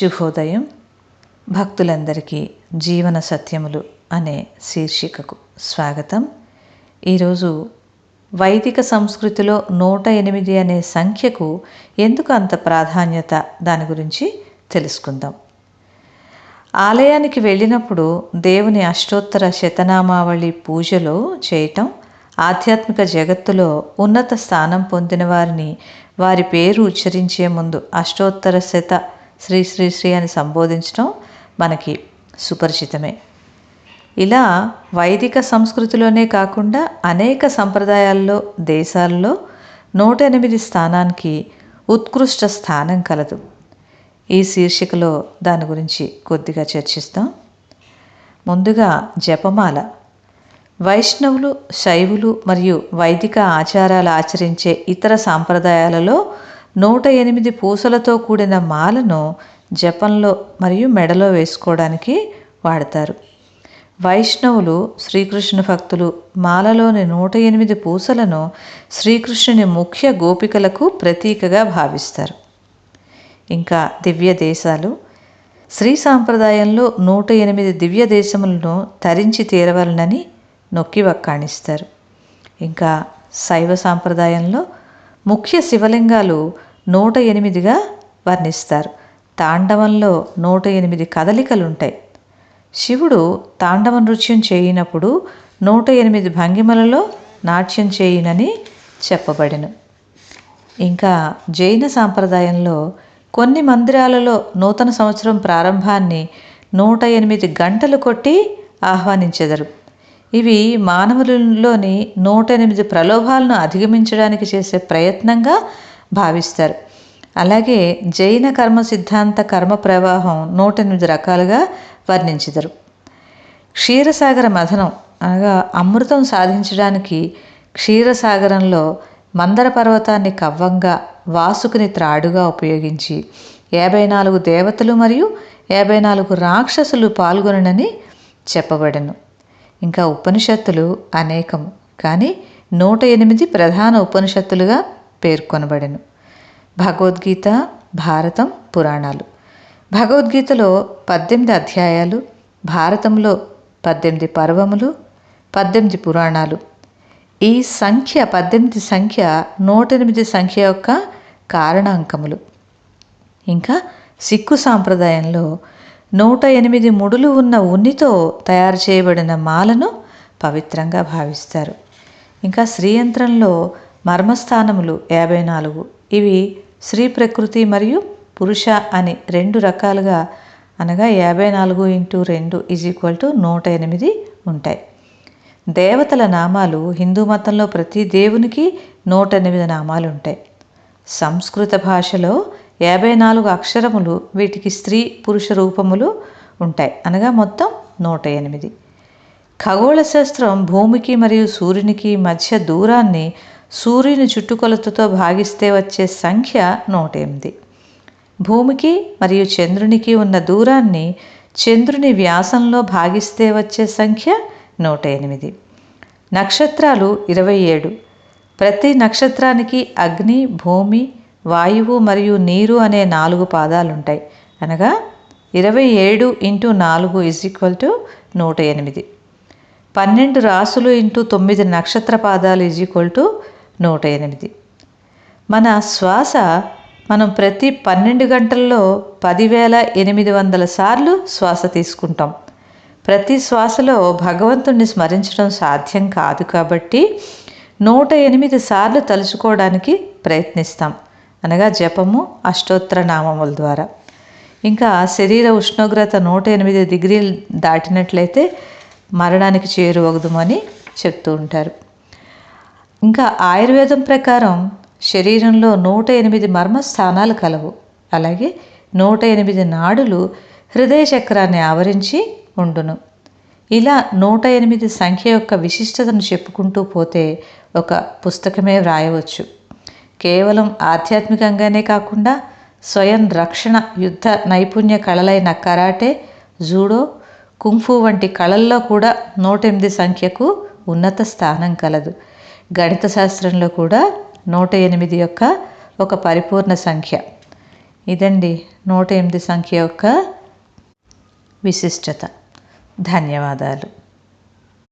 శుభోదయం. భక్తులందరికీ జీవన సత్యములు అనే శీర్షికకు స్వాగతం. ఈరోజు వైదిక సంస్కృతిలో నూట ఎనిమిది అనే సంఖ్యకు ఎందుకు అంత ప్రాధాన్యత దాని గురించి తెలుసుకుందాం. ఆలయానికి వెళ్ళినప్పుడు దేవుని అష్టోత్తర శతనామావళి పూజలో చేయటం ఆధ్యాత్మిక జగత్తులో ఉన్నత స్థానం పొందిన వారిని వారి పేరు ఉచ్చరించే ముందు అష్టోత్తర శత శ్రీ శ్రీ శ్రీ అని సంబోధించడం మనకి సుపరిచితమే. ఇలా వైదిక సంస్కృతిలోనే కాకుండా అనేక సంప్రదాయాల్లో దేశాల్లో నూట ఎనిమిది స్థానానికి ఉత్కృష్ట స్థానం కలదు. ఈ శీర్షికలో దాని గురించి కొద్దిగా చర్చిస్తాం. ముందుగా జపమాల. వైష్ణవులు శైవులు మరియు వైదిక ఆచారాలు ఆచరించే ఇతర సాంప్రదాయాలలో నూట ఎనిమిది పూసలతో కూడిన మాలను జపంలో మరియు మెడలో వేసుకోవడానికి వాడతారు. వైష్ణవులు శ్రీకృష్ణ భక్తులు మాలలోని నూట ఎనిమిది పూసలను శ్రీకృష్ణుని ముఖ్య గోపికలకు ప్రతీకగా భావిస్తారు. ఇంకా దివ్య దేశాలు. శ్రీ సాంప్రదాయంలో నూట ఎనిమిది దివ్య దేశములను తరించి తీరవలనని నొక్కి వక్కాణిస్తారు. ఇంకా శైవ సాంప్రదాయంలో ముఖ్య శివలింగాలు నూట ఎనిమిదిగా వర్ణిస్తారు. తాండవంలో నూట ఎనిమిది కదలికలు ఉంటాయి శివుడు తాండవ నృత్యం చేయనప్పుడు నూట ఎనిమిది భంగిమలలో నాట్యం చేయునని చెప్పబడిను. ఇంకా జైన సాంప్రదాయంలో కొన్ని మందిరాలలో నూతన సంవత్సరం ప్రారంభాన్ని నూట ఎనిమిది గంటలు కొట్టి ఆహ్వానించెదరు. ఇవి మానవులలోని నూట ఎనిమిది ప్రలోభాలను అధిగమించడానికి చేసే ప్రయత్నంగా భావిస్తారు. అలాగే జైన కర్మ సిద్ధాంత కర్మ ప్రవాహం నూట ఎనిమిది రకాలుగా వర్ణించెదరు. క్షీరసాగర మథనం అనగా అమృతం సాధించడానికి క్షీరసాగరంలో మందర పర్వతాన్ని కవ్వంగా వాసుకుని త్రాడుగా ఉపయోగించి యాభై నాలుగు దేవతలు మరియు యాభై నాలుగు రాక్షసులు పాల్గొనని చెప్పబడను. ఇంకా ఉపనిషత్తులు అనేకము కానీ నూట ఎనిమిది ప్రధాన ఉపనిషత్తులుగా పేర్కొనబడెను. భగవద్గీత భారతం పురాణాలు. భగవద్గీతలో పద్దెనిమిది అధ్యాయాలు భారతంలో పద్దెనిమిది పర్వములు పద్దెనిమిది పురాణాలు. ఈ సంఖ్య పద్దెనిమిది సంఖ్య నూట ఎనిమిది సంఖ్య యొక్క కారణాంకములు. ఇంకా సిక్కు సాంప్రదాయంలో నూట ఎనిమిది ముడులు ఉన్న ఉన్నితో తయారు చేయబడిన మాలను పవిత్రంగా భావిస్తారు. ఇంకా శ్రీయంత్రంలో మర్మస్థానములు యాభై నాలుగు. ఇవి స్త్రీ ప్రకృతి మరియు పురుష అని రెండు రకాలుగా అనగా యాభై నాలుగు ఇంటూ రెండు ఈజ్ ఈక్వల్ టు నూట ఎనిమిది ఉంటాయి. దేవతల నామాలు హిందూ మతంలో ప్రతి దేవునికి నూట ఎనిమిది నామాలు ఉంటాయి. సంస్కృత భాషలో యాభై నాలుగు అక్షరములు వీటికి స్త్రీ పురుష రూపములు ఉంటాయి. అనగా మొత్తం నూట ఎనిమిది. ఖగోళ శాస్త్రం భూమికి మరియు సూర్యునికి మధ్య దూరాన్ని సూర్యుని చుట్టుకొలతతో భాగిస్తే వచ్చే సంఖ్య నూట ఎనిమిది. భూమికి మరియు చంద్రునికి ఉన్న దూరాన్ని చంద్రుని వ్యాసంలో భాగిస్తే వచ్చే సంఖ్య నూట ఎనిమిది. నక్షత్రాలు ఇరవై ఏడు. ప్రతి నక్షత్రానికి అగ్ని భూమి వాయువు మరియు నీరు అనే నాలుగు పాదాలు ఉంటాయి అనగా ఇరవై ఏడు ఇంటూ నాలుగు ఇజ్ ఈక్వల్ టు నూట ఎనిమిది. పన్నెండు రాసులు ఇంటూ తొమ్మిది నక్షత్ర పాదాలు ఇజ్ ఈక్వల్ టు నూట ఎనిమిది. మన శ్వాస మనం ప్రతి పన్నెండు గంటల్లో పదివేల ఎనిమిది వందల సార్లు శ్వాస తీసుకుంటాం. ప్రతి శ్వాసలో భగవంతుణ్ణి స్మరించడం సాధ్యం కాదు కాబట్టి నూట ఎనిమిది సార్లు తలుచుకోవడానికి ప్రయత్నిస్తాం. అనగా జపము అష్టోత్తర నామముల ద్వారా. ఇంకా శరీర ఉష్ణోగ్రత నూట ఎనిమిది డిగ్రీలు దాటినట్లయితే మరణానికి చేరువగదుమని చెప్తూ ఉంటారు. ఇంకా ఆయుర్వేదం ప్రకారం శరీరంలో నూట ఎనిమిది మర్మ స్థానాలు కలవు. అలాగే నూట ఎనిమిది నాడులు హృదయ చక్రాన్ని ఆవరించి ఉండును. ఇలా నూట ఎనిమిది సంఖ్య యొక్క విశిష్టతను చెప్పుకుంటూ పోతే ఒక పుస్తకమే వ్రాయవచ్చు. కేవలం ఆధ్యాత్మికంగానే కాకుండా స్వయం రక్షణ యుద్ధ నైపుణ్య కళలైన కరాటే జూడో కుంఫు వంటి కళల్లో కూడా నూట ఎనిమిది సంఖ్యకు ఉన్నత స్థానం కలదు. గణిత శాస్త్రంలో కూడా నూట ఎనిమిది యొక్క ఒక పరిపూర్ణ సంఖ్య. ఇదండి నూట ఎనిమిది సంఖ్య యొక్క విశిష్టత. ధన్యవాదాలు.